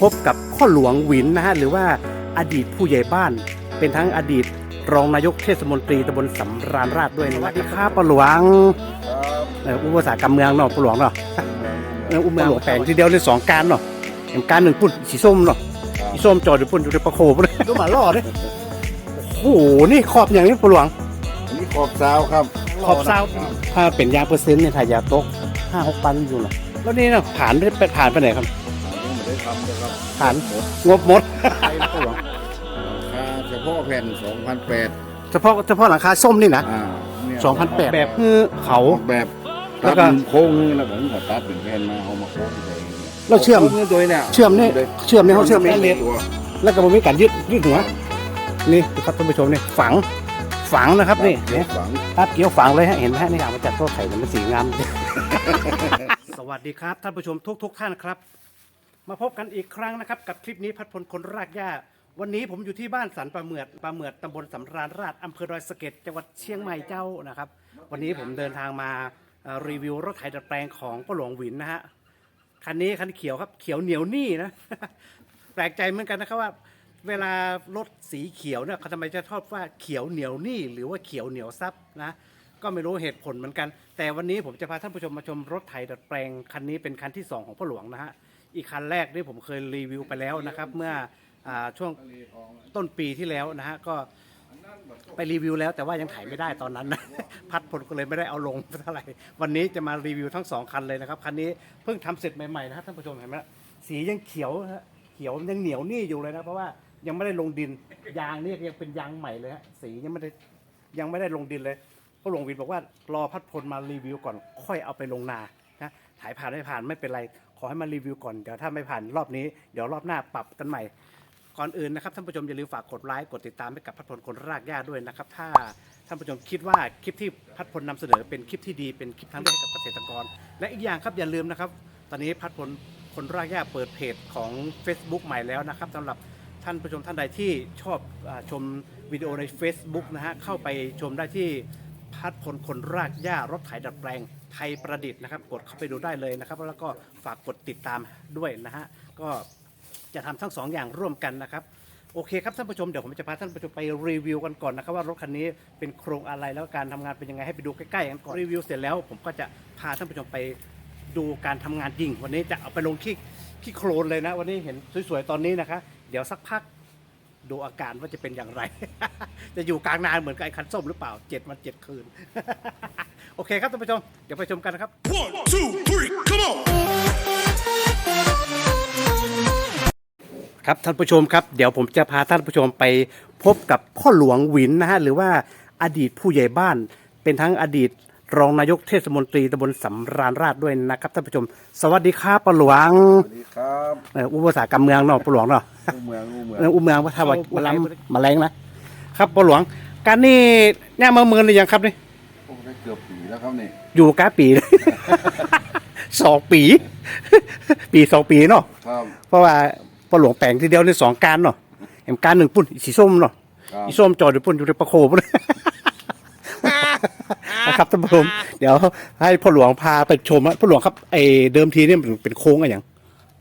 พบกับพ่อหลวงหวินนะฮะหรือว่าอดีตผู้ใหญ่บ้าน เป็นทั้งอดีตรองนายกเทศมนตรีตำบลสำราญราชด้วยนะสวัสดีครับพ่อหลวงเอออุปสาหกรรมเมืองเนาะพ่อหลวงเนาะเอออุปเมืองแปลงทีเดียวเลยสองการเนาะเห็นการหนึ่งปุ่นสีส้มเนาะสีส้มจอดอยู่ปุ่นอยู่ในประโคบเลยดูหมาล่อเลยโอ้โหนี่ขอบอย่างนี้พ่อหลวงอันนี้ขอบซาวครับขอบเศร้าถ้าเป็นยางเปอร์เซ็นต์เนี่ยถ้ายาตกห้าหกปันอยู่เนาะแล้วนี่เนาะผ่านไปไปผ่านไปไหนครับ ยังไม่ได้ทำเลยครับผ่านหมดงบหมดพ่อหลวงค่าเฉพาะแผ่น2,008เฉพาะเฉพาะหลังคาส้มนี่นะอ่าเนี่ย2,008แบบคือเขา ออกแบบแล้แล้ววก็ ก็โค้งนี่แล้วผมก็ตัดเป็นแผ่นมาเอามาโค้งใส่แล้วเชื่อม โค้งนี่โดยเนี่ยเชื่อมนี่เชื่อมนี่เขาเชื่อมไม่แม่เหล็กตัวแล้วก็มันมีการยึดยึดหัวนี่ครับท่านผู้ชมนี่ฝังฝังนะครับนี่เดี๋เนี่ยฝัง ตัดเกี่ยวฝังเลยฮะเห็นไหมฮะนี่เอามาจากตัวไข่มันสีงาม สวัสดีครับท่านผู้ชมทุกทุกๆท่านครับ มาพบกันอีกครั้งนะครับกับคลิปนี้พัดพลคนรากหญ้า วันนี้ผมอยู่ที่บ้านสันปลาเหมือดปลาเหมือดตำบลสำราญราชอำเภอดอยสะเก็ดจังหวัดเชียงใหม่เจ้านะครับ วันนี้ผมเดินทางมาเอ่อรีวิวรถไถดัดแปลงของป้าหลวงหวินนะฮะคันนี้คันเขียวครับเขียวเหนียวหนี่นะ แปลกใจเหมือนกันนะครับว่า เวลารถสีเขียวเนี่ยเขาทำไมจะชอบว่าเขียวเหนียวหนี่หรือว่าเขียวเหนียวซับนะก็ไม่รู้เหตุผลเหมือนกัน แต่วันนี้ผมจะพาท่านผู้ชมมาชมรถไถดัดแปลงคันนี้เป็นคันที่สองของพ่อหลวงนะฮะ อีกคันแรกนี่ผมเคยรีวิวไปแล้วนะครับเมื่ออช่วงต้นปีที่แล้วนะฮะก็ไปรีวิวแล้วแต่ว่ายังถ่ายไม่ได้ตอนนั้นนะพัดผลก็เลยไม่ได้เอาลงเท่าไหร่วันนี้จะมารีวิวทั้งสองคันเลยนะครับคันนี้เพิ่งทำเสร็จใหม่ๆนะครับท่านผู้ชมเห็นไหมสียังเขียวเขียวยังเหนียวนี่อยู่เลยนะเพราะว่ายังไม่ได้ลงดินยางนี่ยังเป็นยางใหม่เลยฮะสียังไม่ได้ยังไม่ได้ลงดินเลยพ่อหลวงวินบอกว่ารอพัดพลมารีวิวก่อนค่อยเอาไปลงนา ถ่ายผ่านไม่ผ่านไม่เป็นไร ขอให้มารีวิวก่อน เดี๋ยวถ้าไม่ผ่านรอบนี้ เดี๋ยวรอบหน้าปรับกันใหม่ ก่อนอื่นนะครับท่านผู้ชมอย่าลืมฝากกดไลค์กดติดตามให้กับพัดพลคนรากหญ้าด้วยนะครับ ถ้าท่านผู้ชมคิดว่าคลิปที่พัดพลนำเสนอเป็นคลิปที่ดีเป็นคลิปทางเลือกให้กับเกษตรกร และอีกอย่างครับอย่าลืมนะครับ ตอนนี้พัดพลคนรากหญ้าเปิดเพจของ Facebook ใหม่แล้วนะครับสำหรับท่านผู้ชมท่านใดที่ชอบอาชมวิดีโอใน Facebook นะฮะเข้าไปชมได้ที่พัดพลคนรากหญ้ารถไถดัดแปลง ไทยประดิษฐ์นะครับ กดเข้าไปดูได้เลยนะครับ แล้วก็ฝากกดติดตามด้วยนะฮะก็จะทำทั้งสองอย่างร่วมกันนะครับโอเคครับท่านผู้ชมเดี๋ยวผมจะพาท่านผู้ชมไปรีวิวกันก่อนนะครับว่ารถคันนี้เป็นโครงอะไรแล้วการทำงานเป็นยังไงให้ไปดูใกล้ๆกันก่อนรีวิวเสร็จแล้ว ผมก็จะพาท่านผู้ชมไปดูการทำงานจริง วันนี้จะเอาไปลงที่ที่โครนเลยนะ วันนี้เห็นสวยๆตอนนี้นะคะ เดี๋ยวสักพักดูอาการว่าจะเป็นอย่างไร จะอยู่กลางนานเหมือนกับไอ้คันส้มหรือเปล่าเจ็ดวันเจ็ดคืน โอเคครับท่านผู้ชม เดี๋ยวไปชมกันนะครับ One, two, three, come on! ครับท่านผู้ชมครับเดี๋ยวผมจะพาท่านผู้ชมไปพบกับพ่อหลวงหวินนะฮะหรือว่าอดีตผู้ใหญ่บ้าน เป็นทั้งอดีตรองนายกเทศมนตรีตำบลสำราญราชด้วยนะครับท่านผู้ชม สวัสดีครับพ่อหลวงสวัสดีครับเอ่ออุปสาหกรรมเมืองเนาะพ่อหลวงเนาะอู้เมืองอู้เมืองเอออุ้มเมืองว่าถ้าว่ามาล้ำมาแรงนะครับพ่อหลวง การนี่เนี่ยมาเมินหรือยังครับนี่ แล้วครับนี่อยู่กาปีสองปี ปีสองปีเนาะครับ เพราะว่าพ่อหลวงแปลงทีเดียวในสองการเนาะเห็นการหนึ่งปุ่นสีส้มเนาะครับ สีส้มจอดอยู่ปุ่นอยู่ในประโคบเลยนะครับท่านผู้ชมเดี๋ยวให้พ่อหลวงพาไปชมนะพ่อหลวงครับไอ้เดิมทีเนี่ยมันเป็นโค้งอะไรอย่าง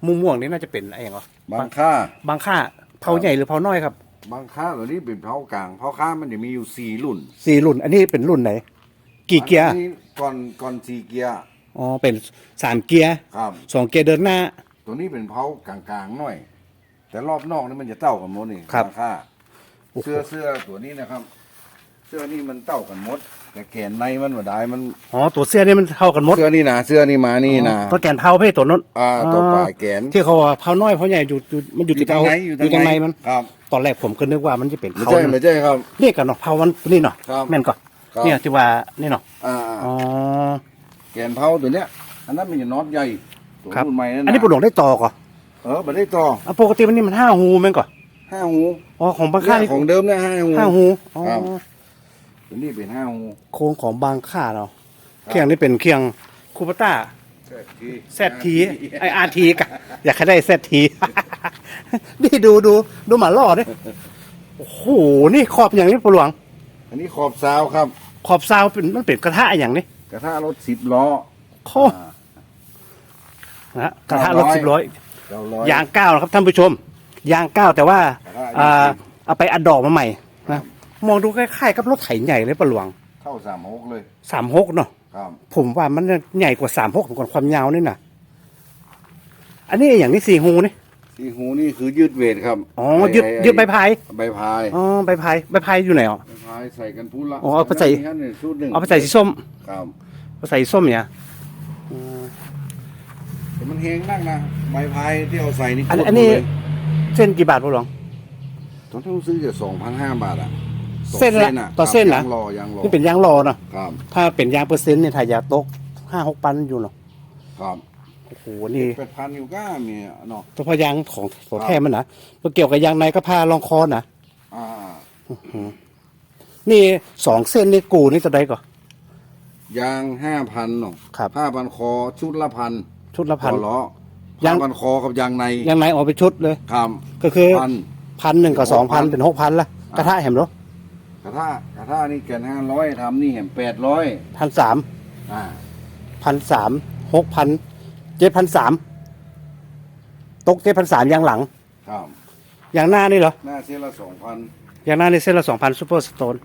ม่วงๆนี่น่าจะเป็นอะไรอย่างเหรอบางค่า บางค่าเผาใหญ่หรือเผาน้อยครับบางค่าเหล่านี้เป็นเผากลางเผาค้ามันจะมีอยู่สี่รุ่น สี่รุ่น อันนี้เป็นรุ่นไหน กี่เกียร์ อันนี้ก่อนก่อนสี่เกียร์อ๋อ เป็นสามเกียร์ครับ สองเกียร์เดินหน้า ตัวนี้เป็นเผากลางๆหน่อย แต่รอบนอกนี่มันจะเต้ากันหมดนี่ครับบางค่าโอ้โห เสื้อเสื้อตัวนี้นะครับ เสื้อนี่มันเต้ากันหมด แต่แขนในมันบ่ได้มันอ๋อ ตัวเสื้อนี่มันเท่ากันหมดเสื้อนี่นะเสื้อนี่มานี่นะ ตัวแกนเผาเพ่ตัวนั้นอ่าตัวปลายแขนที่เขาว่าเผาน้อยเผาใหญ่อยู่อยู่มันอยู่ที่เผาอยู่ทางในมัน ครับตอนแรกผมก็นึกว่ามันจะเป็นไม่เขาใช่ไม่ใช่ครับ เรียกกันเนาะเผามันนี่เนาะครับ แม่นก่อน ครับ เนี่ยที่ว่านี่เนาะอ่าอ๋อ แกนเผาตัวเนี้ย อันนั้นมันจะน็อตใหญ่ตัวครับ รุ่นใหม่นั่นอันนี้ปลวงได้ต่อก่อนเออมาได้ต่ออะปกติมันนี่มันห้าหูแม่นก่อนห้าหูอ๋อของบางค่านี่ของเดิมเนี่ยห้าหู ห้าหูอ๋อครับ ตัวนี้เป็นห้าหูโค้งของบางค่าเนาะเคียงนี่เป็นเคียงคูปต้า แซทีไออาร์ทีกะอยากให้ได้แซที นี่ดูดูดูหมาล่อดิโอ้โหนี่ขอบอย่างนี้ปลวง อันนี้ขอบซาวครับ ขอบซาวเป็นมันเป็นกระทะอย่างนี้กระทะรถสิบล้อโคนะฮะกระทะรถสิบร้อยเก้าร้อยยางเก้านะครับท่านผู้ชม ยางเก้าแต่ว่าอ่าอ่าเอาไปอัดดอกมาใหม่นะมองดูคล้ายๆกับรถไถใหญ่เลยปะหลวงเท่าสามหกเลยสามหกเนาะครับผมว่ามันใหญ่กว่าสามหกก่อนความยาวนี่นะอันนี้อย่างนี้สี่หูนี่ สีหูนี่คือยืดเวทครับอ๋อไยืดไยืดใบพายใบพายอ๋อใบพายใบพายอยู่ไหนอ๋อ ใบพายใส่กันพูดละอ๋อเอาไปใส่อันนี้ชุดหนึ่งเอาไปใส่สีส้มครับเอาใส่สีส้มเนี่ยอืมแต่มันแห้งนักนะใบพายที่เอาใส่นี่อันโคตรอันนี้เลยเส้นกี่บาทพ่อหลวง ตอนที่ผมซื้อจะสองพันห้าบาทอะเส้นละต่อเส้นเหรอยางรอยางรอนี่เป็นยางรอเนาะครับถ้าเป็นยางเปอร์เซ็นต์เนี่ยถ้ายาตกห้าหกปันอยู่เนาะครับ โอ้โหนี่เป็ดพันอยู่ก้ามีเนาะเฉพาะยางของของแท้มันนะมันเกี่ยวกับยางในก็พาลองคอนะอ่านี่สองเส้นนี่กูนี่จะได้ก่อนยางห้าพันเนาะครับห้าพันคอชุดละพันชุดละพันต่อล้อยางห้าพันคอกับยางในยางในออกไปชุดเลยครับก็คือพันพันหนึ่งกับสองพัน6,000เป็นหกพันละกระทะเห็นหรอกระทะกระทะนี่แกนห้าร้อยทำนี่เห็นแปดร้อยพันสามอ่าพันสามหกพัน เจ็ดพันสามตกเจ็ดพันสามยางหลัง ครับยางหน้านี่เหรอ หน้าเส้นละสองพันยางหน้านี่เส้นละสองพันซูเปอร์สโตน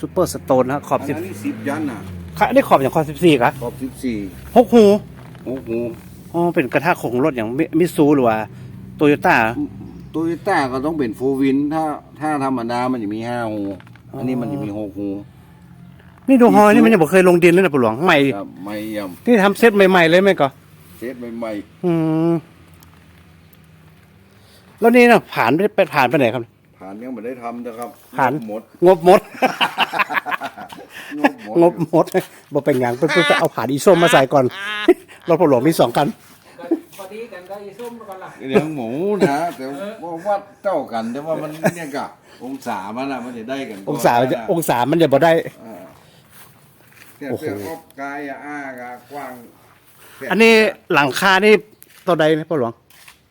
ซูเปอร์สโตนนะขอบอันสิบนั้นนี่สิบยันน่ะ ค่ะนี่ขอบอย่างขอบสิบสี่ครับขอบสิบสี่หกหูโอ้โหอ๋อเป็นกระทะของรถอย่างมิซูหรือว่าโตโยต้า โตโยต้าก็ต้องเป็นโฟวิน ถ้าถ้าธรรมดามันจะมีห้าหูอันนี้มันจะมีหกหู นี่ดูฮอยนี่มันยังบอกเคยลงดินเลยนะปู่หลวงใหม่ ครับไม่ยนี่ทำเซตใหม่ๆเลยไหมก็ำเซตใหม่อืมแล้วนี่นะผ่านไปไปผ่านไปไหนครับ ๆผ่านยังไม่ได้ทำนะครับผ่าน หมดงบหมด งบหมดงบหมดบอกเป็นอย่างเพื่อจะเอาผ่านอีส้มมาใส่ก่อน รถปู่หลวงมีสองคัน พอดีกันก็อีส้มกันล่ะเลี้ยงหมูนะแต่ว่าวัดเจ้ากันแต่ว่ามันเนี่ยกะองศามันอะมันจะได้กันองศาก่นจะนะองศามันจะบ่ได้อ่า เนี่ยโอ้โหเสื้อครอบกายอะอ้ากะกว้างแผ่อันนี้หลังคานี่ตัวใดไหมพ่อหลวง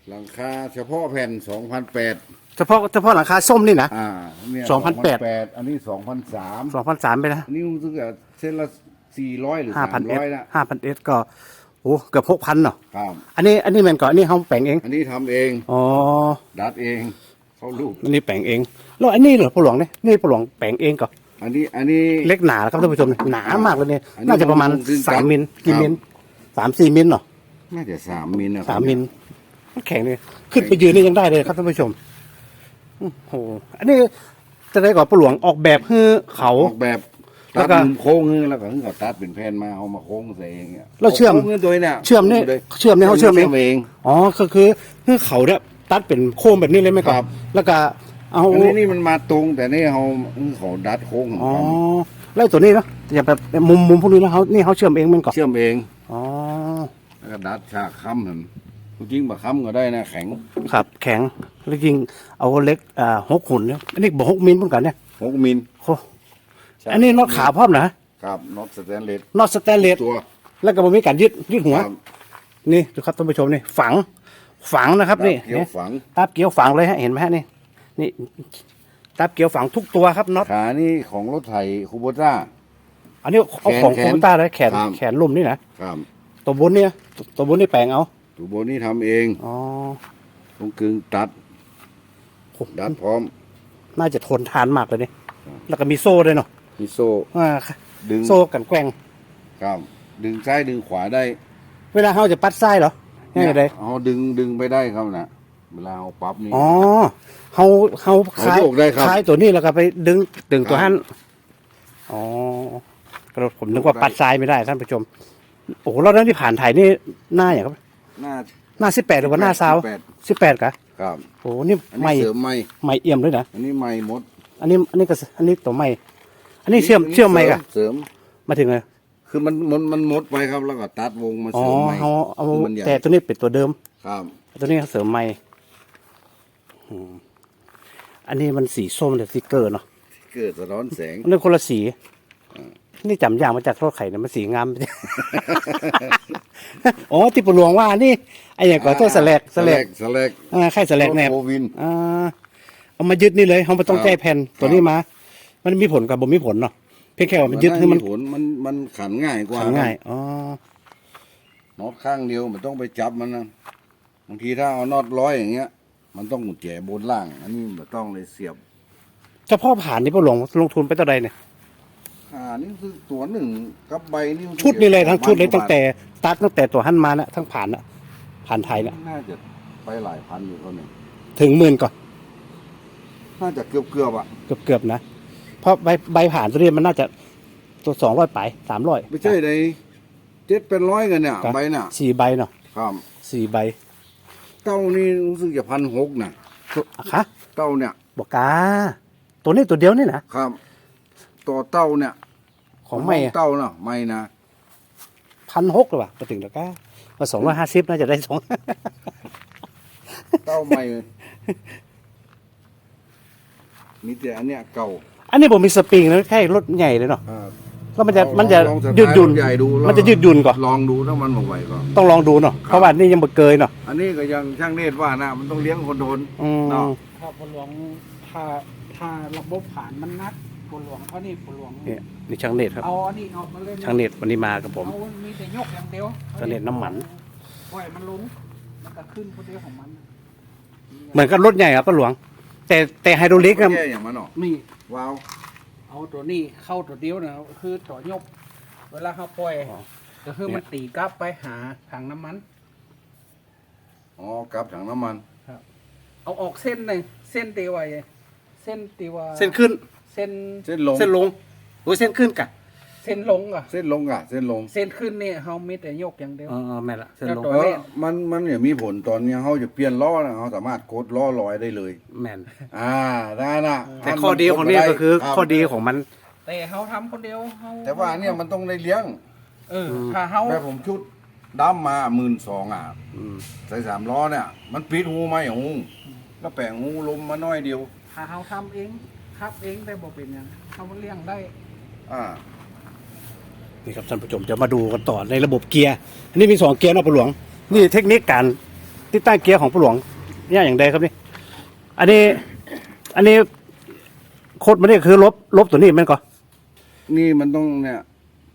หลังคาเฉพาะแผ่นสองพันแปดเฉพาะเฉพาะหลังคาส้มนี่นะ อ่าเนี่ย2,800 อันนี้สองพันสามสองพันสามไปนะอันนี้รู้สึกว่าเส้นละสี่ร้อยหรือห้าสาพันมเอสร้อยละห้าพันเอสก็โอ้เกือบหกพันเนาะครับ อันนี้อันนี้แมันก่อนอันนี้เขาแปลงเองอันนี้ทำเองอ๋อดัดเอง เขาลูกอันนี้แปลงเองแล้วอันนี้เหรอพ่อหลวงเนี่ยนี่พ่อหลวงแปลงเองก่อน อันนี้อันนี้ เล็กหนาครับท่านผู้ชมหนามากเลยเนี่ยอันนี้น่าจะประมาณผมซึ่งสามมิลครับกี่มิลสามสี่มิลเนาะน่าจะสามมิลนะสามมิลมันแข็งเลยขึ้นไปยืนนี่ยังได้เลยครับท่านผู้ชมโอ้โหอันนี้จะได้ก่อนพ่อหลวงออกแบบให้เขา ออกแบบแล้ตัวดก็มุมโค้งนี่แล้วก็ถึงกับตัดเป็นแผ่นมาเอามาโค้งใส่เองเนี่ยแล้วเชื่อม โค้งนี่ตัวเนี่ยเชื่อมนี่ลยเชื่อมนี่เขาเชื่อมเอง เอง อ๋อก็คือให้เขาเนี่ยตัดเป็นโค้งแบบนี้เลยไหมคครัรับ บ แล้วก็ เอาอันนี้นี่มันมาตรง แต่นี่เขาเขาดัดโค้งของอ๋อเขาแล้วไอ้ตัวนี้เนาะอย่าแบบมุมมุมพวกนี้แล้วเขานี่เขาเชื่อมเองมันก่อนเชื่อมเองอ๋อแล้วก็ดัดฉากค้ำเห็นจริงๆบะค้ำก็ได้นะแข็งครับ แข็งแล้วจริงเอาเล็กอ่าหกหุ่นเนี่ยอันนี้บอกหกมิลเหมือนกันเนี่ยหกมิลโอ้อันนี้น็อตขาพร้อมนะครับน็อตสแตนเลสน็อตสแตนเลสตัว แล้วก็บ่มีการยึดยึดหัวครับนี่ดูครับท่านผู้ชมนี่ฝังฝังนะครับนี่เกี่ยวฝังตับเกี่ยวฝังเลยฮะเห็นไหมฮะนี่ นี่ตับเกี่ยวฝังทุกตัวครับน็อตขานี่ของรถไถคูโบต้า อันนี้เอาของแขโคนต้าเลยแขนครับ แขนลุ่มนี่นะครับตัวบนเนี่ยตัวบนนี่แปลงเอาตัวบนนี่ทำเองอ๋อ ตรงกึ่งตัดโอ้ดัดพร้อม น่าจะทนทานมากเลยนี่ครับ แล้วก็มีโซ่ด้วยเนาะมีโซ่อ่าดึงโซ่กันแกว่ง ครับ ดึงซ้ายดึงขวาได้เวลาเขาจะปัดไส้เหรอง่ายเลยเอาดึงดึงไปได้ครับนะ เวลาเอาปั๊บนี่ อ๋อเขาเขาคล้ายเขาโยกได้ครับคล้ายตัวนี้แล้วก็ไปดึงดึงตัวครับหันอ๋อก็ผมนึกว่าได้ปัดซ้ายไม่ได้ท่านผู้ชม โอ้โหแล้วนั่นที่ผ่านถ่ายนี่หน้าอย่างครับ หน้าหน้าสิบแปดหรือว่าหน้าซาว18สิบแปดกะครับ โอ้โหนี่อันไม่นี้เสริมไม่ไม่เอี่ยมด้วยนะอันนี้ไม่หมดอันนี้อันนี้ก็อันนี้ตัวไม่อันนี้เชื่อมเชื่อมไม่กะเสริม มาถึงเลยคือมันมันมันหมดไปครับ แล้วก็ตัดวงมาอ๋อเสริมไม่เขาเอามันใหญ่แต่ตัวนี้เป็นตัวเดิม ครับ ตัวนี้เสริมไม่ อืมอันนี้มันสีส้มแต่สติกเกอร์เนาะเกิดสะท้อนแสง อันนี้คนละสีนี่จำอย่างมาจากทอดไข่เนี่ยมันสีงาม อ๋อที่ปลวงว่านี่ไอ้อย่างก่อนตัวสแลกสแลกสแลกอ่าไข่สแลกแนบโควินอ่าเอามายึดนี่เลยเขาไม่ต้องครับแก้แผ่นตัวนี้มา มันมีผลกับบ่มีผลเนาะเพียงแค่ว่ามันยึดให้มันผลมันมันขันง่ายกว่าขันง่ายอ๋อน็อตข้างเดียวมันต้องไปจับมันนะบางทีถ้าเอาน็อตร้อยอย่างเงี้ย มันต้องกุญแจบนล่าง อันนี้ไม่ต้องเลยเสียบเฉพาะผ่านนี่พ่อหลวงลงทุนไปเท่าใดเนี่ยอ่านี่คือตัวหนึ่งกับใบนี่ชุดนี้เลยทั้งชุดเลยตั้งแต่ตัดตั้งแต่ตัวหันมานะทั้งผ่านนะผ่านไทยนะน่าจะไปหลายพันอยู่ตัวหนึ่งถึงหมื่นก่อนน่าจะเกือบเกือบๆอะเกือบเกือบๆนะเพราะใบใบผ่านตัวนี้มันน่าจะตัวสองร้อยไปสามร้อยไม่ใช่ในเจ็ดเป็นร้อยกันเนี่ยครับใบน่ะสี่ใบเนาะครับสี่ใบ เต้านี่รู้สึกจะพันหกนะอะคะเต้าเนี่ยบอกกาตัวนี้ตัวเดียวนี่นะครับ ตัวเต้าเนี่ยของไม่เต้าเนาะไม่นะพันหกหรือเปล่าไปถึงแล้วก็มาสองร้อยห้าสิบน่าจะได้สองเต้าไม่มีแต่อันเนี้ยเก่า อันนี้ผมมีสปริงนะแค่รถใหญ่เลยเนาะ อ่าก็มันจะลองมันจะลองสไตล์ยืดหยุ่นรถใหญ่ดูแล้วมันจะยืดหยุ่นก่อนลองดูถ้ามันบอกไหวก็ต้องลองดูเนาะเพราะว่านี่ยังบ่เกยเนาะอันนี้ก็ยังช่างเนตรว่านะมันต้องเลี้ยงคนโดน อืมเนาะ ถ้าผลหลวงถ้าถ้าระบบผ่านมันนัดผลหลวงเขานี่ผลหลวงเนี่ยนี่ช่างเน็ตครับ เอาอันนี้ออกมาเลยช่างเน็ตวันนี้มากับผม เอามีแต่ยกอย่างเดียวช่างเน็ตน้ำมัน ปล่อยมันลงมันก็ขึ้นคนเดียวของมันเหมือนกับรถใหญ่ครับป้าหลวง แต่แต่ไฮดรอลิกอะแย่อย่างมันเนาะนี่ว้าว เอาตัวนี้เข้าตัวเดียวนะคือตัวยก เวลาเขาปล่อยก็คือมันตีกลับไปหาถังน้ำมัน อ๋อกลับถังน้ำมัน เอาออกเส้นหนึ่งเส้นตีไว้เส้นตีว่าเส้นขึ้น เส้นเส้นลง เส้นลงโอ้ยเส้นขึ้นกะเส้นลงอะ เส้นลงอะ เส้นลง เส้นขึ้นเนี่ยเขามีแต่ยกอย่างเดียว เออแม่นละเส้นลงตัวเอเลอขมันมันเนี่ยมีผลตอนเนี้ยเขาจะเปลี่ยนล้อนะเขาสามารถกดล้อลอยได้เลย แม่น อ่าได้นะแต่ข้อดีของนี่ก็คือ รับข้อดีของมัน แต่เขาทำคนเดียวเขาแต่ว่าเนี่ยมันต้องได้เลี้ยงเออถ้าเขาแม่ผมชุดดั้มมาหมื่นสองอะอืม ใส่สามล้อเนี่ย มันปิดหูไหมหูก็แปะหูลมมาน้อยเดียว ถ้าเขาทำเองครับเองได้บอกเป็นอย่างเขาเลี้ยงได้ อ่า นี่ครับท่านผู้ชมจะมาดูกันต่อในระบบเกียร์อันนี้มีสองเกียร์เนาะป้าหลวง นี่เทคนิคการติดตั้งเกียร์ของป้าหลวงเนี่ยอย่างใดครับนี่ อันนี้อันนี้โคดมันนี่คือลบลบตัวนี้แมันก็นี่มันต้องเนี่ย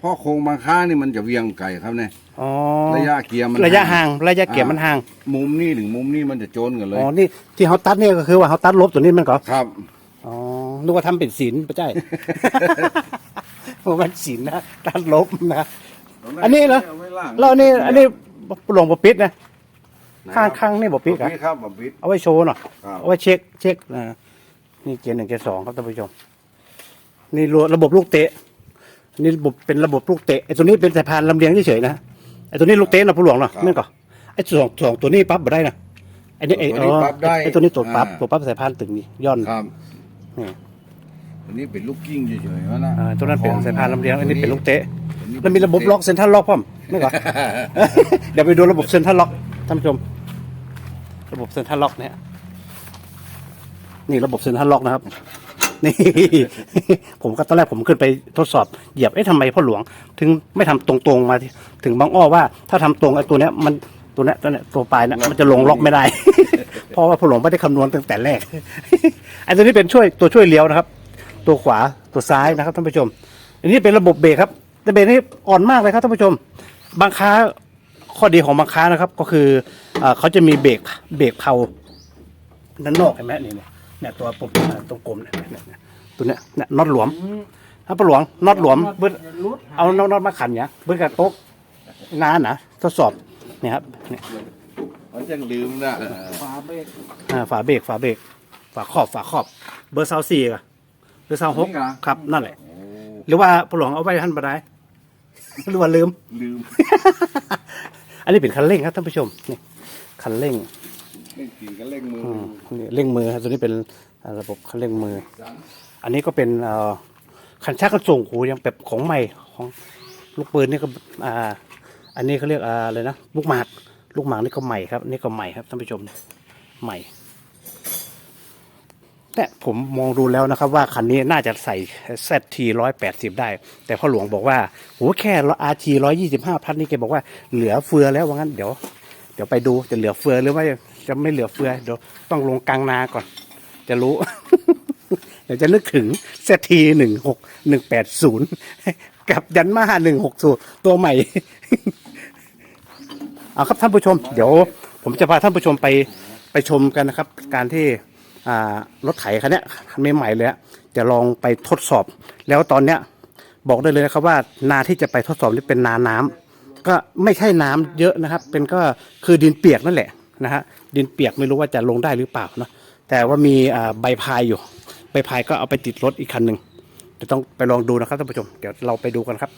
พ่อโครงบางค้านี่มันจะเวียงไก่ครับเนี่ยอ๋อระยะเกียร์มันระยะห่างระยะเกียร์มันห่างมุมนี่ถึงมุมนี่มันจะโจนกันเลยอ๋อนี่ที่เขาตัดเนี่ยก็คือว่าเขาตัดลบตัวนี้มันก็ครับอ๋อนึกว่าทำเป็นศีลไม่ใช่ผม มันศีลนะตัดลบนะ อันนี้เหรอาไว้ล่างแล้วอันนี้อันนี้หลวงปปิดนะ ข้างข้างนี่บปิดปิครับดครับบ่ปิดเอาไว้โชว์หน่อยครับเอาไว้เช็คเช็คนะนี่เกียร์หนึ่งเกียร์สองครับท่านผู้ชม นี่ระบบลูกเตะ นี่ระบบเป็นระบบลูกเตะไอ้ตัวนี้เป็นสายพานลำเลียงเฉยๆนะไอ้ตัวนี้ลูกเตะนะผู้หลวงเนาะนั่นก่อนไอ้สองสองตัวนี้ปั๊บบ่ได้นะไอ้นี่ไอ้ตัวนี้ปรับได้ไอ้ตัวนี้ตัวปั๊บอ่าตัวปั๊บสายพานตึงนี่ย่อนครับนี่ อันนี้เป็นลูกกิ้งเฉยๆวะนะอ่าตัวนั้นเป็นสายพานลำเลียงอันนี้เป็นลูกเตะอันนี้แล้วมีระบบล็อกเซ็นทรัลล็อกพร้อมไม่ก่อนเดี๋ยวไปดูระบบเซ็นทรัลล็อกท่านผู้ชม ระบบเซ็นทรัลล็อกเนี่ยนี่ระบบเซ็นทรัลล็อกนะครับนี่ผมก็ตอนแรกผมขึ้นไปทดสอบเหยียบเอ๊ะทำไมพ่อหลวง ถึงไม่ทำตรงๆมาที่ถึงบางอ้อว่า ถ้าทำตรงไอ้ตัวเนี้ยมันตัวเนี้ยตัวเนี้ยตัวปลายเนี้ยมันจะลงล็อกไม่ได้ เพราะว่าพ่อหลวงไม่ได้คำนวณตั้งแต่แรกไอ้ตัวนี้เป็นช่วยตัวช่วยเลี้ยวนะครับ ตัวขวาตัวซ้ายนะครับท่านผู้ชม อันนี้เป็นระบบเบรกครับแต่เบรกนี่อ่อนมากเลยครับท่านผู้ชม บางค้าข้อดีของบางค้านะครับ ก็คือเอ่อเขาจะมีเบรกเบรกเพาด้านนอกเห็นไหมนี่เนี่ยเนี่ยตัวปุ่มอ่าตรงกลมเนี่ยเนี่ยเนี่ยตัวเนี้ยเนี่ยน็อตหลวมถ้าปลาหลวงน็อตหลวมเบิ้ลรุดเอาน็อตน็อตมาขันเนี่ยเบิ้ลกับโต๊ะนานนะทดสอบเนี่ยครับเนี่ยมันยังลืมนะฝาเบรกอ่าฝาเบรกฝาเบรกฝาครอบฝาครอบ เบอร์ซาวสี่อะ เบอร์ซาวหกครับนั่นแหละโอ้หรือว่าปลาหลวงเอาไว้ท่านบันไดหรือว่าลืม ลืม อันนี้เป็นคันเร่งครับท่านผู้ชมนี่คันเร่งเล่นกินกันเล่งมือออืมนี่เร่งมือครับตัวนี้เป็นอ่าระบบคันเร่งมือ อันนี้ก็เป็นเอ่อคันชักกันส่งโหยังแบบของใหม่ของลูกปืนนี่ก็อ่า อันนี้เขาเรียกอ่าอะไรนะลูกหมาก ลูกหมากนี่ก็ใหม่ครับ นี่ก็ใหม่ครับท่านผู้ชม ใหม่ แต่ผมมองดูแล้วนะครับว่าคันนี้น่าจะใส่ ZT ร้อยแปดสิบได้ แต่พ่อหลวงบอกว่าโหแค่ RT ร้อยยี่สิบห้าพันนี่แกบอกว่าเหลือเฟือแล้วว่างั้นเดี๋ยว เดี๋ยวไปดูจะเหลือเฟือหรือว่าจะไม่เหลือเฟือเดี๋ยวต้องลงกลางนาก่อน จะรู้ เดี๋ยวจะนึกถึงเซทีหนึ่งหกหนึ่งแปดศูนย์กับยันมาหนึ่งหกศูนย์ตัวใหม่ เอาครับท่านผู้ชม เดี๋ยว ผมจะพาท่านผู้ชมไปไปชมกันนะครับ การที่ รถไถคันนี้คันใหม่ๆเลยจะลองไปทดสอบ แล้วตอนเนี้ยบอกได้เลยนะครับว่านาที่จะไปทดสอบนี่เป็นนาน้ำก็ไม่ใช่น้ำเยอะนะครับ เป็นก็คือดินเปียกนั่นแหละนะฮะดินเปียกไม่รู้ว่าจะลงได้หรือเปล่านะแต่ว่ามีใบพายอยู่ ใบพายก็เอาไปติดรถอีกคันหนึ่งเดี๋ยวต้องไปลองดูนะครับท่านผู้ชมเดี๋ยวเราไปดูกันครับ